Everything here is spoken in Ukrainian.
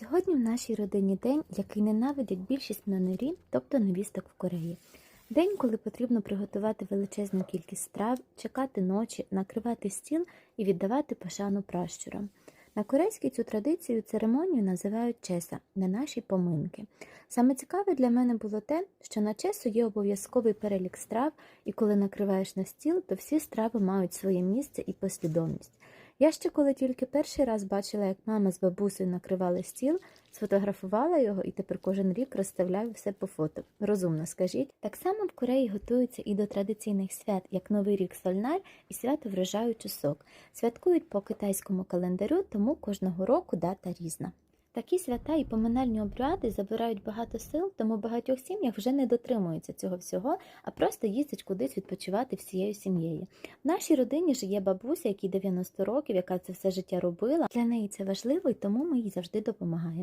Сьогодні в нашій родині день, який ненавидять більшість мнонарі, тобто невісток в Кореї. День, коли потрібно приготувати величезну кількість страв, чекати ночі, накривати стіл і віддавати пошану пращурам. На корейській цю традицію церемонію називають чеса на наші поминки. Саме цікаве для мене було те, що на чесу є обов'язковий перелік страв, і коли накриваєш на стіл, то всі страви мають своє місце і послідовність. Я ще коли тільки перший раз бачила, як мама з бабусею накривали стіл, сфотографувала його і тепер кожен рік розставляю все по фото. Розумно, скажіть. Так само в Кореї готуються і до традиційних свят, як Новий рік Сольнар і свято врожаю чусок. Святкують по китайському календарю, тому кожного року дата різна. Такі свята і поминальні обряди забирають багато сил, тому багатьох сім'ях вже не дотримуються цього всього, а просто їздять кудись відпочивати всією сім'єю. В нашій родині ж є бабуся, якій 90 років, яка це все життя робила. Для неї це важливо, і тому ми їй завжди допомагаємо.